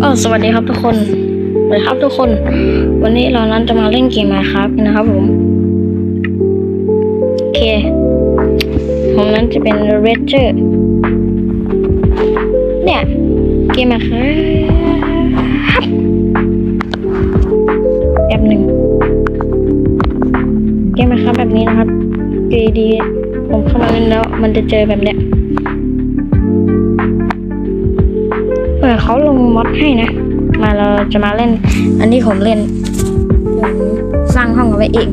เออสวัสดีครับทุกคนสวัสดีครับทุกคน วันนี้เรานั้นจะมาเล่นเกมมาครับนะครับผม โอเค ผมนั้นจะเป็นเรเจอร์เนี่ยเกมมาครับแบบหนึ่งเกมมาครับแบบนี้นะครับดีดีผมเข้ามาเล่นแล้ว มันจะเจอแบบเนี้ย เขาลงมอดให้นะ มาเราจะมาเล่น อันนี้ผมเล่นผมสร้างห้องเอาไว้เอง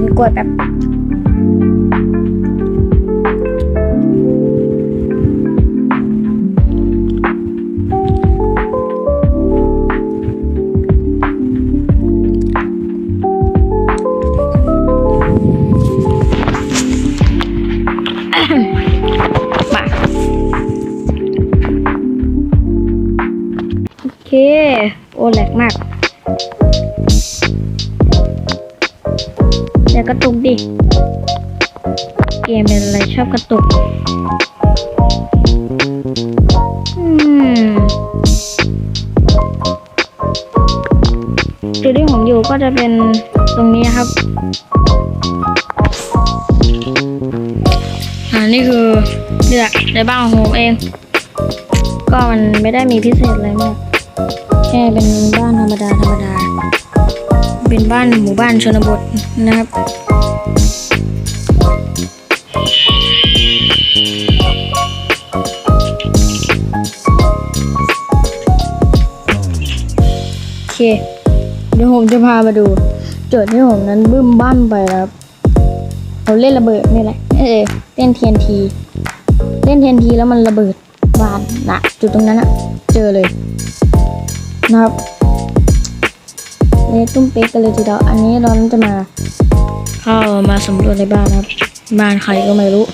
มันกล้วยแบบ อย่ากระตุกดิ เกมเป็นอะไรชอบกระตุก อืมจุดที่ผมอยู่ก็จะเป็นตรงนี้ครับ อ่านี่คือเดือกในบ้านของผมเอง ก็มันไม่ได้มีพิเศษอะไรมาก แค่เป็นบ้านธรรมดาธรรมดา เป็นบ้านหมู่บ้านชนบทนะครับ โอเค เดี๋ยวผมจะพามาดู โจทย์ที่ผมนั้นบึ้มบ้ามไปครับเราเล่นระเบิดนี่แหละ เออเล่น TNT เล่น TNT แล้วมันระเบิดบ้านนะจุดตรงนั้นอะเจอเลยนะครับ เลยตุ้มเป๊กกันเลยทีเดียวอันนี้เราจะมาเข้ามาสำรวจในบ้านครับ บ้านใครก็ไม่รู้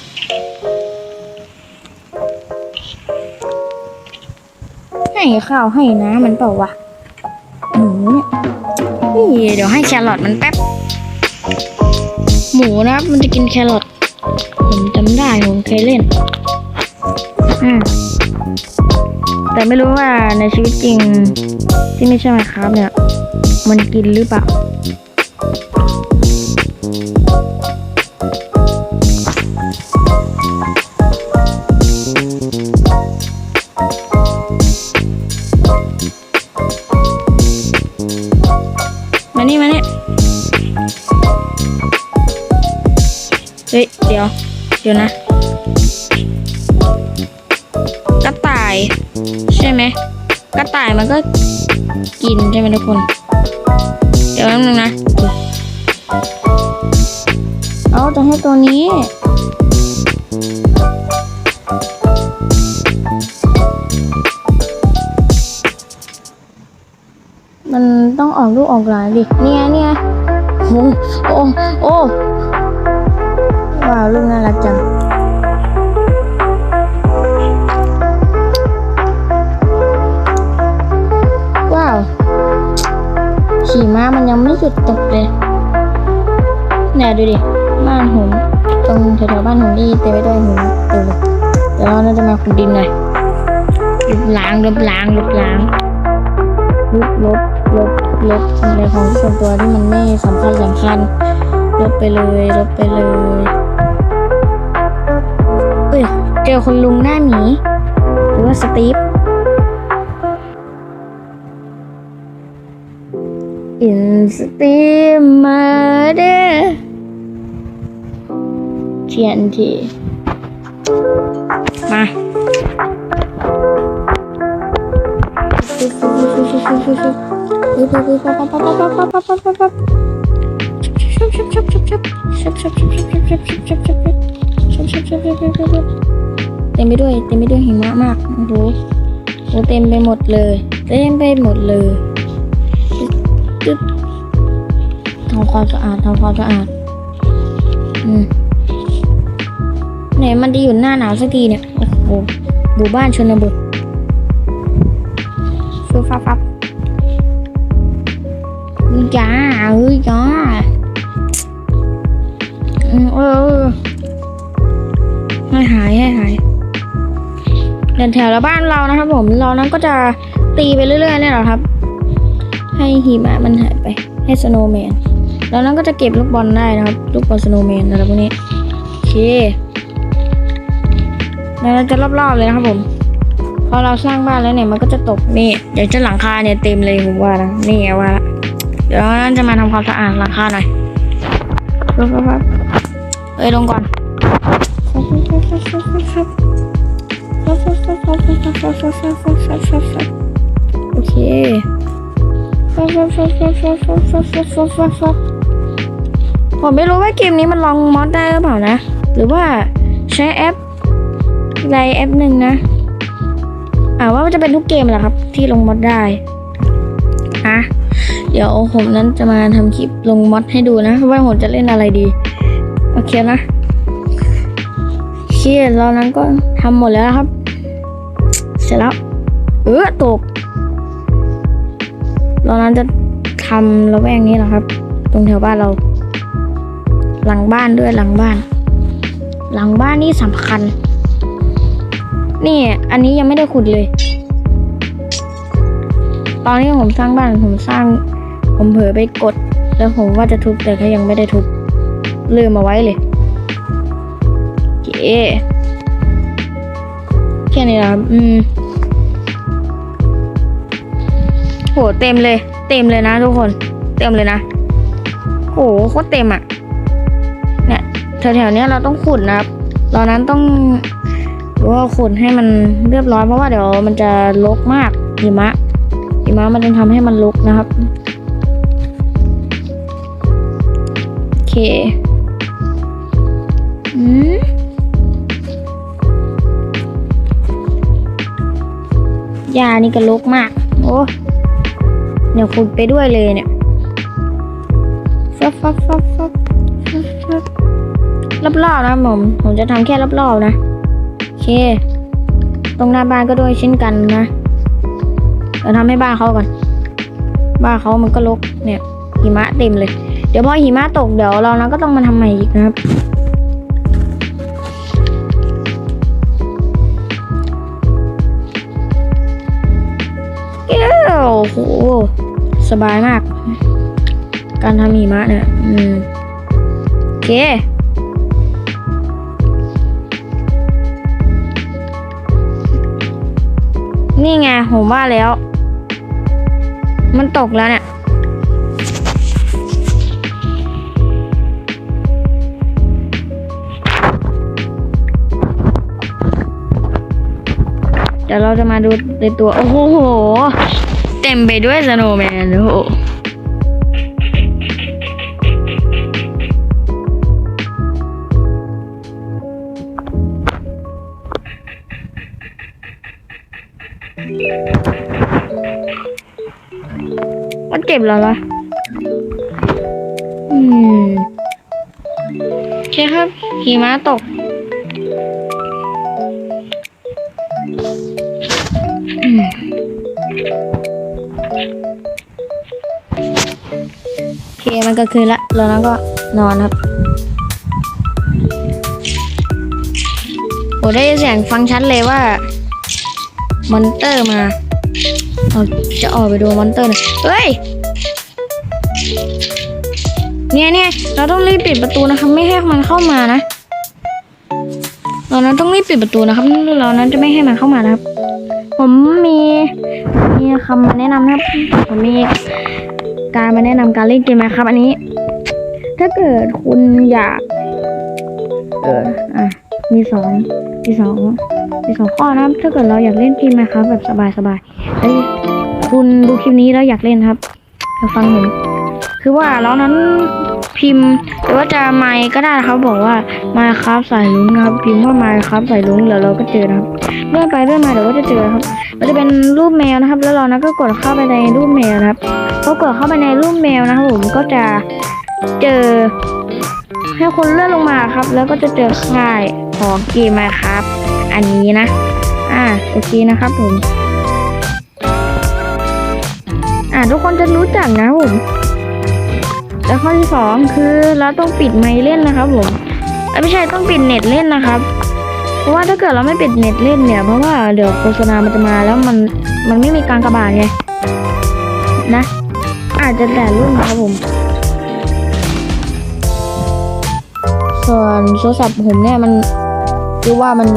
ให้ข้าวให้น้ำมันเปล่าวะหมูเนี่ยนี่เดี๋ยวให้แครอทมันแป๊บ หมูนะครับ มันจะกินแครอทผมจำได้ผมเคยเล่นอืมแต่ไม่รู้ว่าในชีวิตจริงที่ไม่ใช่ไหมครับเนี่ย มันกินหรือเปล่า มานี่มานี่เฮ้ย เดี๋ยว เดี๋ยวนะ กระต่าย ใช่ไหม กระต่ายมันก็กินใช่ไหมทุกคน ยวแป๊บนึงนะเอาจะให้ตัวนี้ มันต้องออกลูกออกหลานดิ เนี่ยเนี่ยโอ้โอ้โอ้ว้าวลูกน่ารักจังุดตกเลยเนี่ยดูดิ บ้านผมตรงแถวๆบ้านผมนี่เต็มไปด้วยหินเต็มเลยเดี๋ยวเราน่าจะมาขุดดินหน่อยลบล้างลบล้างลบล้างลบลบลบลบอะไรของส่วนตัวที่มันไม่สำคัญสำคัญลบไปเลยลบไปเลยเอ้ยเจอคนลุงหน้าหมีหรือว่าสตีฟ In steamer TNT มาเต็มไปด้วยเต็มไปด้วยหิมะมากโอ้โหเต็มไปหมดเลย เต็มไปหมดเลย ตึ๊ดทำความสะอาดทำความสะอาด อืมไหนมันจะอยู่หน้าหนาวสักทีเนี่ย โอ้โหหมู่บ้านชนบทฟูฟับฟับจ้าเฮ้ยจ้าเออเอให้หายให้หายเดินแถวละบ้านเรานะครับผม เรานั้นก็จะตีไปเรื่อยๆเนี่ยเหรอครับ ให้หิมะมันหายไปให้สโนว์แมนแล้วนั้นก็จะเก็บลูกบอลได้นะครับ ลูกบอลสโนว์แมนอะไรพวกนี้โอเคแล้วเราจะรอบๆเลยนะครับผมพอเราสร้างบ้านแล้วเนี่ยมันก็จะตกนี่เดี๋ยวจะหลังคาเนี่ยเต็มเลยผมว่านะนี่ไงว่าละเดี๋ยวเราจะมาทำความสะอาดหลังคาหน่อยปั๊บปั๊บปั๊บเอ้ยลงก่อนโอเค ผมไม่รู้ว่าเกมนี้มันลองมอดได้หรือเปล่านะ หรือว่าใช้แอปอะไรแอปหนึ่งนะ อ่าว่ามันจะเป็นทุกเกมแหละครับ ที่ลงมอดได้อะเดี๋ยวผมนั้นจะมาทำคลิปลงมอดให้ดูนะ ว่าผมจะเล่นอะไรดี โอเคนะโอเคเรานั้นก็ทำหมดแล้วครับ เสร็จแล้ว เออตก เรานั้นจะทำระแวกนี้แหละครับ ตรงแถวบ้านเรา หลังบ้านด้วยหลังบ้าน หลังบ้านนี่สำคัญ นี่อันนี้ยังไม่ได้ขุดเลย ตอนที่ผมสร้างบ้านผมสร้าง ผมเผลอไปกด แล้วผมว่าจะทุบแต่ก็ยังไม่ได้ทุบลืมมาไว้เลยโอเคแค่นี้นะอืม โหเต็มเลย เต็มเลยนะทุกคน เต็มเลยนะโหโคตรเต็มอะ เนี่ยแถวๆเนี้ยเราต้องขุดนะครับเรานั้นต้องว่าขุดให้มันเรียบร้อยเพราะว่าเดี๋ยวมันจะรกมากหิมะหิมะมันจะทำให้มันรกนะครับโอเคอืมยานี่ก็รกมาก โอ้ เดี๋ยวขุดไปด้วยเลยเนี่ยฟับฟับฟับฟับฟับรอบๆนะผมผมจะทำแค่รอบๆนะโอเค ตรงหน้าบ้านก็ด้วยเช่นกันนะเราทำให้บ้านเขาก่อน บ้านเขามันก็รกเนี่ยหิมะเต็มเลย เดี๋ยวพอหิมะตกเดี๋ยวเรานะก็ต้องมาทำใหม่อีกนะครับ โหสบายมาก การทำหิมะเนี่ยอืมโอเคนี่ไงผมว่าแล้ว มันตกแล้วเนี่ย เดี๋ยวเราจะมาดูในตัว โอ้โห ด้วยสโนว์แมนโอ้โหมันเก็บแล้วเหรออืมโอเคครับหิมะตก มันก็คืนละแล้วเราก็นอนครับโอ้ได้ยินเสียงฟังชัดเลยว่ามอนเตอร์มาเราจะออกไปดูมอนเตอร์หน่อยเฮ้ยเนี่ยเนี่ยเราต้องรีบปิดประตูนะครับ ไม่ให้มันเข้ามานะเรานั้นต้องรีบปิดประตูนะครับเรานั้นจะไม่ให้มันเข้ามานะครับ ผมมีมีคำมาแนะนำนะครับผมมี การมาแนะนำการเล่นเกมนะครับ อันนี้ ถ้าเกิดคุณอยาก เอออะมีสองมีสองมีสองข้อนะครับ ถ้าเกิดเราอยากเล่นเกมนะครับแบบสบายๆเอ้ยคุณดูคลิปนี้แล้วอยากเล่นครับมาฟังผมคือว่าเรานั้นพิมพ์หรือว่าจะไมค์ก็ได้นะครับบอกว่ามาครับสายลุงครับ พิมพ์ว่ามาครับสายลุงแล้วเราก็เจอนะครับ เลื่อนไปเลื่อนมาเดี๋ยวก็จะเจอครับ มันจะเป็นรูปแมวนะครับ แล้วเรานั้นก็กดเข้าไปในรูปแมวนะครับพอกดเข้าไปในรูปแมวนะครับผมก็จะเจอ ให้คนเลื่อนลงมาครับ แล้วก็จะเจอค่ายของเกมมาครับ อันนี้นะ อ่าโอเคนะครับผม อ่าทุกคนจะรู้จักนะผมแล้วข้อที่สองคือเราต้องปิดไมค์เล่นนะครับผมไม่ใช่ต้องปิดเน็ตเล่นนะครับ เพราะว่าถ้าเกิดเราไม่ปิดเน็ตเล่นเนี่ย เพราะว่าเดี๋ยวโฆษณามันจะมาแล้วมันมันไม่มีการกระบาดไงนะ อาจจะแต่รุ่นครับผม ส่วนโทรศัพท์ผมเนี่ยมันคือว่ามัน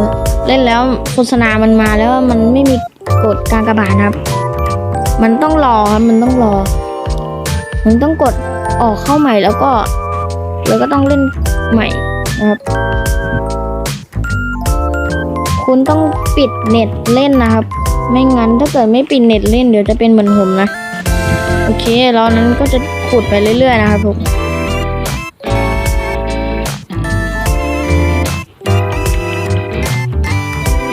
เล่นแล้วโฆษณามันมาแล้วมันไม่มีกดการกระบาดนะครับ มันต้องรอครับมันต้องรอ มันต้องกดออกเข้าใหม่แล้วก็ แล้วก็ต้องเล่นใหม่นะครับ คุณต้องปิดเน็ตเล่นนะครับ ไม่งั้นถ้าเกิดไม่ปิดเน็ตเล่นเดี๋ยวจะเป็นเหมือนผมนะ โอเคแล้วนั้นก็จะขุดไปเรื่อย ๆ นะครับผม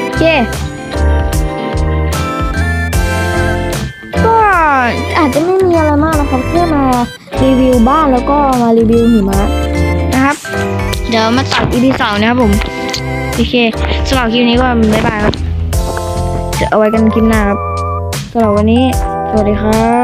โอเคก็อาจจะไม่มีอะไรมากนะครับแค่อมารีวิวบ้านแล้วก็มารีวิวหิมะนะครับ เดี๋ยวมาตัด EP สองนะครับผม โอเคสำหรับคลิปนี้ก็บ๊ายบายครับจะเอาไว้กันคลิปหน้าครับสำหรับวันนี้ สวัสดีครับ